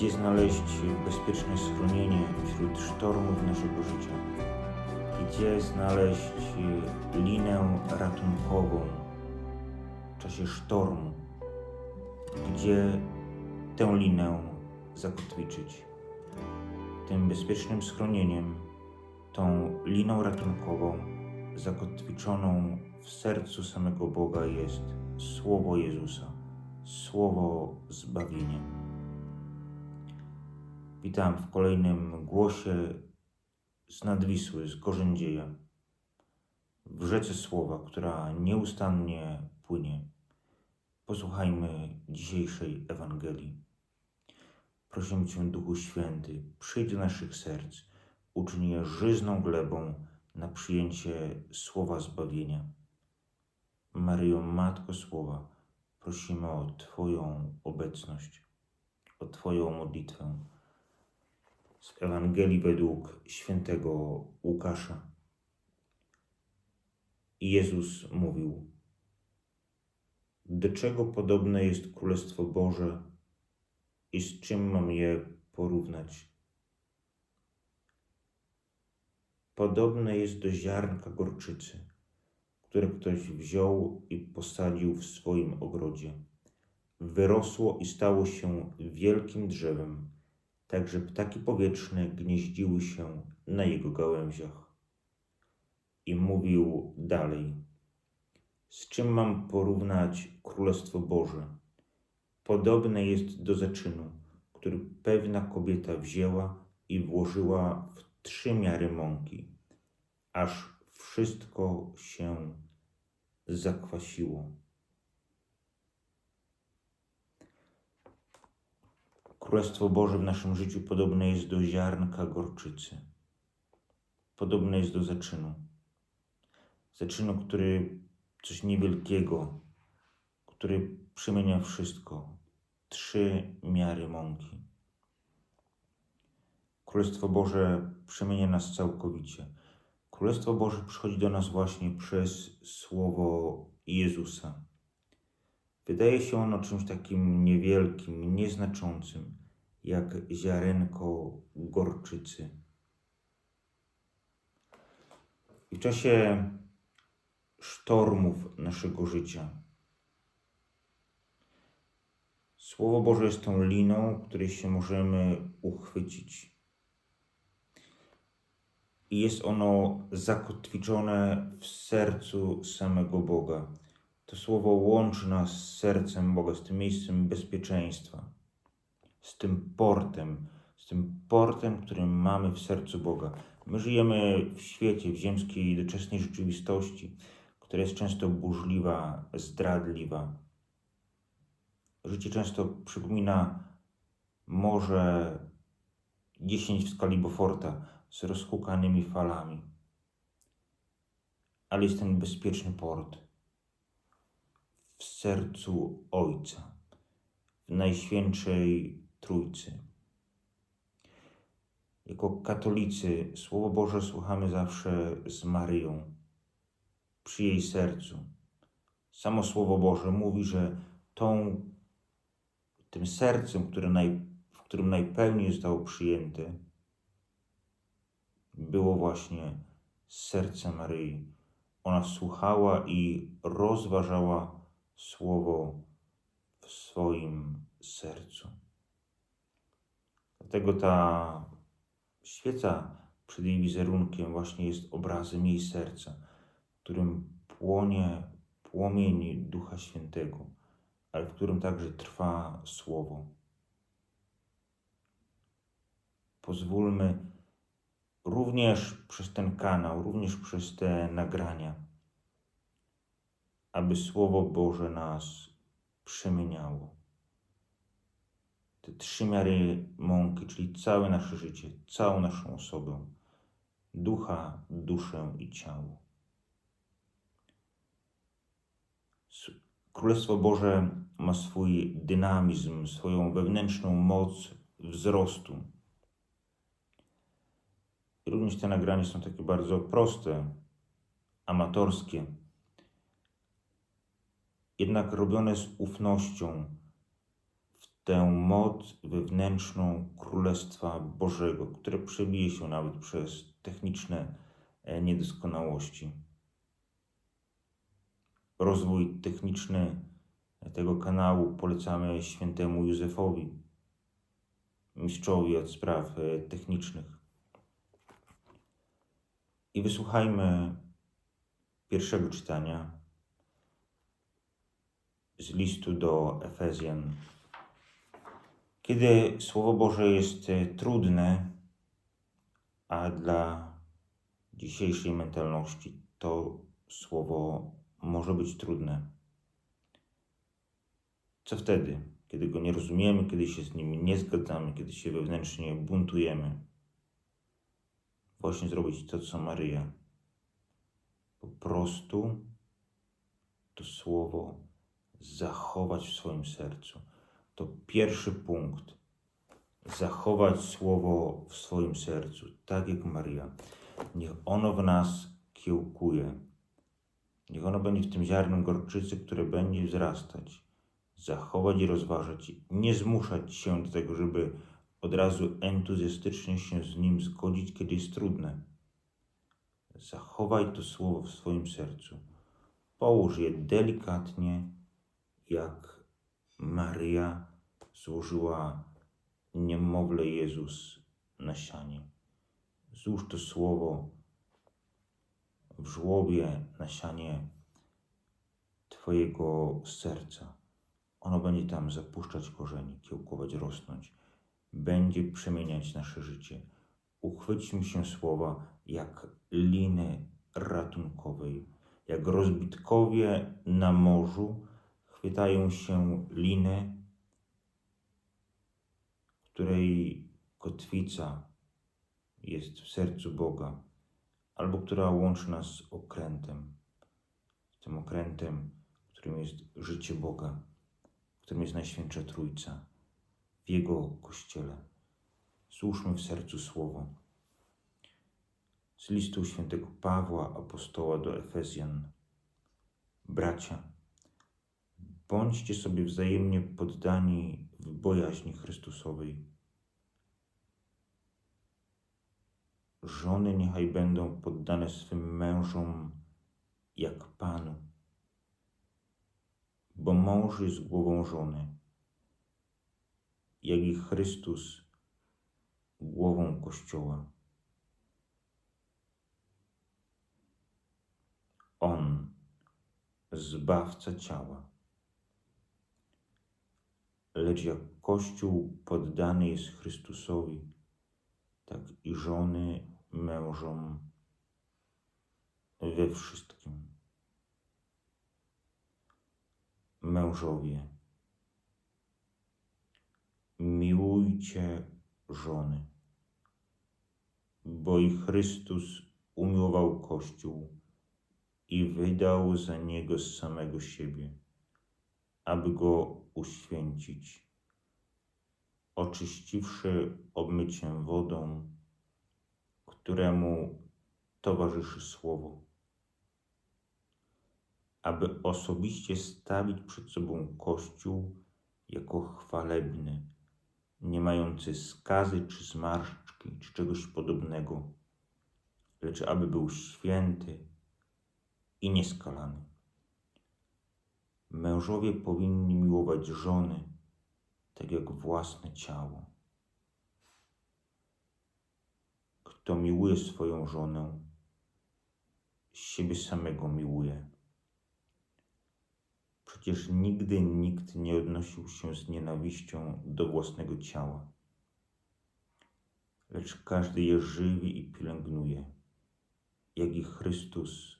Gdzie znaleźć bezpieczne schronienie wśród sztormów naszego życia? Gdzie znaleźć linę ratunkową w czasie sztormu? Gdzie tę linę zakotwiczyć? Tym bezpiecznym schronieniem, tą liną ratunkową zakotwiczoną w sercu samego Boga jest Słowo Jezusa, Słowo zbawienia. Witam w kolejnym głosie z Nadwisły, z Gorzędzieja, w rzece Słowa, która nieustannie płynie. Posłuchajmy dzisiejszej Ewangelii. Prosimy Cię, Duchu Święty, przyjdź do naszych serc, uczyń je żyzną glebą na przyjęcie Słowa zbawienia. Maryjo, Matko Słowa, prosimy o Twoją obecność, o Twoją modlitwę. Z Ewangelii według świętego Łukasza. I Jezus mówił: Do czego podobne jest Królestwo Boże i z czym mam je porównać? Podobne jest do ziarnka gorczycy, które ktoś wziął i posadził w swoim ogrodzie. Wyrosło i stało się wielkim drzewem, tak że ptaki powietrzne gnieździły się na jego gałęziach. I mówił dalej: Z czym mam porównać Królestwo Boże? Podobne jest do zaczynu, który pewna kobieta wzięła i włożyła w trzy miary mąki, aż wszystko się zakwasiło. Królestwo Boże w naszym życiu podobne jest do ziarnka gorczycy. Podobne jest do zaczynu. Zaczynu, który coś niewielkiego, który przemienia wszystko. Trzy miary mąki. Królestwo Boże przemienia nas całkowicie. Królestwo Boże przychodzi do nas właśnie przez Słowo Jezusa. Wydaje się ono czymś takim niewielkim, nieznaczącym, jak ziarenko gorczycy. I w czasie sztormów naszego życia, Słowo Boże jest tą liną, której się możemy uchwycić. I jest ono zakotwiczone w sercu samego Boga. To słowo łączy nas z sercem Boga, z tym miejscem bezpieczeństwa, z tym portem, z tym portem, który mamy w sercu Boga. My żyjemy w świecie, w ziemskiej doczesnej rzeczywistości, która jest często burzliwa, zdradliwa. Życie często przypomina morze 10 w skali Beauforta z rozhukanymi falami. Ale jest ten bezpieczny port w sercu Ojca, w Najświętszej Trójcy. Jako katolicy Słowo Boże słuchamy zawsze z Maryją, przy jej sercu. Samo Słowo Boże mówi, że tą, tym sercem, które naj, w którym najpełniej zostało przyjęte, było właśnie serce Maryi. Ona słuchała i rozważała słowo w swoim sercu. Dlatego ta świeca przed jej wizerunkiem właśnie jest obrazem jej serca, w którym płonie płomień Ducha Świętego, ale w którym także trwa słowo. Pozwólmy również przez ten kanał, również przez te nagrania, aby Słowo Boże nas przemieniało. Te trzy miary mąki, czyli całe nasze życie, całą naszą osobę, ducha, duszę i ciało. Królestwo Boże ma swój dynamizm, swoją wewnętrzną moc wzrostu. Również te nagrania są takie bardzo proste, amatorskie, jednak robione z ufnością w tę moc wewnętrzną Królestwa Bożego, które przebije się nawet przez techniczne e, niedoskonałości. Rozwój techniczny tego kanału polecamy świętemu Józefowi, mistrzowi od spraw e, technicznych. I wysłuchajmy pierwszego czytania z listu do Efezjan. Kiedy Słowo Boże jest e, trudne, a dla dzisiejszej mentalności to słowo może być trudne. Co wtedy, kiedy go nie rozumiemy, kiedy się z nim nie zgadzamy, kiedy się wewnętrznie buntujemy? Właśnie zrobić to, co Maryja. Po prostu to słowo zachować w swoim sercu. To pierwszy punkt. Zachować słowo w swoim sercu, tak jak Maria. Niech ono w nas kiełkuje. Niech ono będzie w tym ziarnem gorczycy, które będzie wzrastać. Zachować i rozważać. Nie zmuszać się do tego, żeby od razu entuzjastycznie się z nim zgodzić, kiedy jest trudne. Zachowaj to słowo w swoim sercu. Połóż je delikatnie, jak Maria złożyła niemowlę Jezus na sianie. Złóż to słowo w żłobie na sianie Twojego serca. Ono będzie tam zapuszczać korzenie, kiełkować, rosnąć. Będzie przemieniać nasze życie. Uchwyćmy się słowa jak liny ratunkowej, jak rozbitkowie na morzu chwytają się liny, której kotwica jest w sercu Boga, albo która łączy nas z okrętem, z tym okrętem, którym jest życie Boga, którym jest Najświętsza Trójca, w Jego Kościele. Słuszmy w sercu Słowo. Z listu świętego Pawła, apostoła do Efezjan. Bracia, bądźcie sobie wzajemnie poddani w bojaźni Chrystusowej. Żony niechaj będą poddane swym mężom jak Panu, bo mąż jest głową żony, jak i Chrystus głową Kościoła. On, zbawca ciała. Lecz jak Kościół poddany jest Chrystusowi, tak i żony mężom we wszystkim. Mężowie, miłujcie żony, bo i Chrystus umiłował Kościół i wydał za niego z samego siebie, aby go uświęcić, oczyściwszy obmyciem wodą, któremu towarzyszy słowo, aby osobiście stawić przed sobą Kościół jako chwalebny, nie mający skazy czy zmarszczki, czy czegoś podobnego, lecz aby był święty i nieskalany. Mężowie powinni miłować żony tak jak własne ciało. Kto miłuje swoją żonę, siebie samego miłuje. Przecież nigdy nikt nie odnosił się z nienawiścią do własnego ciała, lecz każdy je żywi i pielęgnuje, jak i Chrystus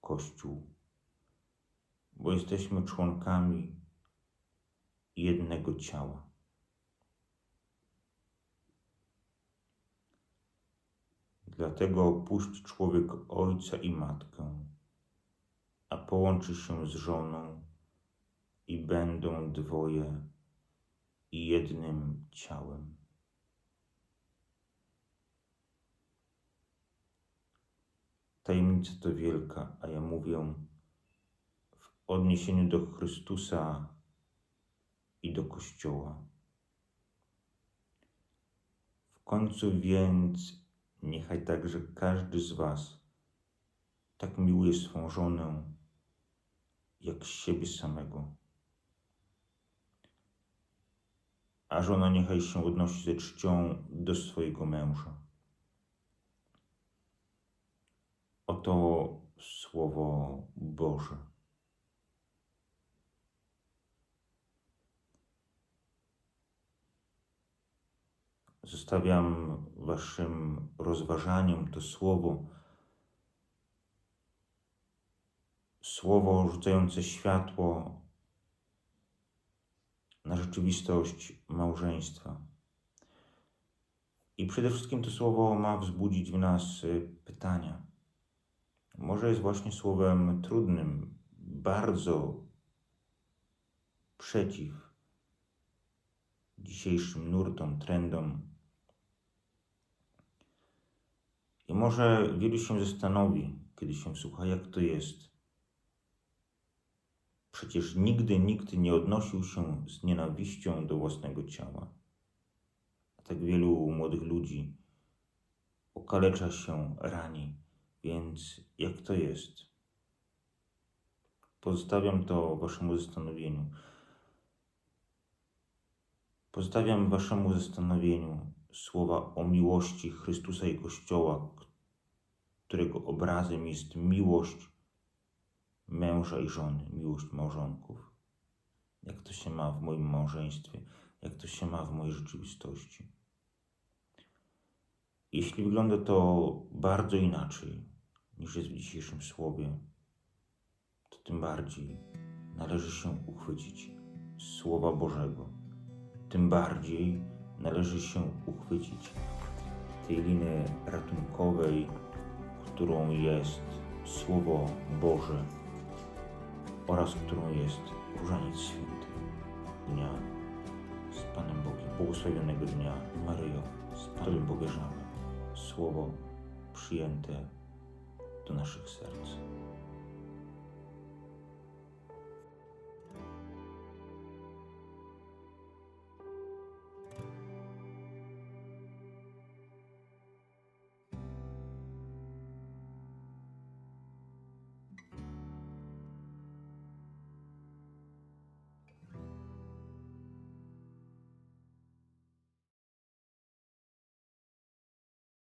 Kościół, bo jesteśmy członkami jednego ciała. Dlatego opuści człowiek ojca i matkę, a połączy się z żoną i będą dwoje i jednym ciałem. Tajemnica to wielka, a ja mówię odniesieniu do Chrystusa i do Kościoła. końcu więc niechaj także każdy z Was tak miłuje swą żonę, jak siebie samego. A żona niechaj się odnosi ze czcią do swojego męża. Oto słowo Boże. Zostawiam Waszym rozważaniom to słowo, słowo rzucające światło na rzeczywistość małżeństwa. I przede wszystkim to słowo ma wzbudzić w nas y, pytania. Może jest właśnie słowem trudnym, bardzo przeciw dzisiejszym nurtom, trendom. I może wielu się zastanowi, kiedy się słucha, jak to jest. Przecież nigdy nikt nie odnosił się z nienawiścią do własnego ciała. A tak wielu młodych ludzi okalecza się, rani. Więc jak to jest? Pozostawiam to Waszemu zastanowieniu. Pozostawiam Waszemu zastanowieniu słowa o miłości Chrystusa i Kościoła, którego obrazem jest miłość męża i żony, miłość małżonków. Jak to się ma w moim małżeństwie, jak to się ma w mojej rzeczywistości. Jeśli wygląda to bardzo inaczej niż jest w dzisiejszym słowie, to tym bardziej należy się uchwycić Słowa Bożego. Tym bardziej należy się uchwycić tej liny ratunkowej, którą jest Słowo Boże oraz którą jest Różaniec Święty Dnia z Panem Bogiem, błogosławionego Dnia Maryjo, z Panem Bogierzamy. Słowo przyjęte do naszych serc.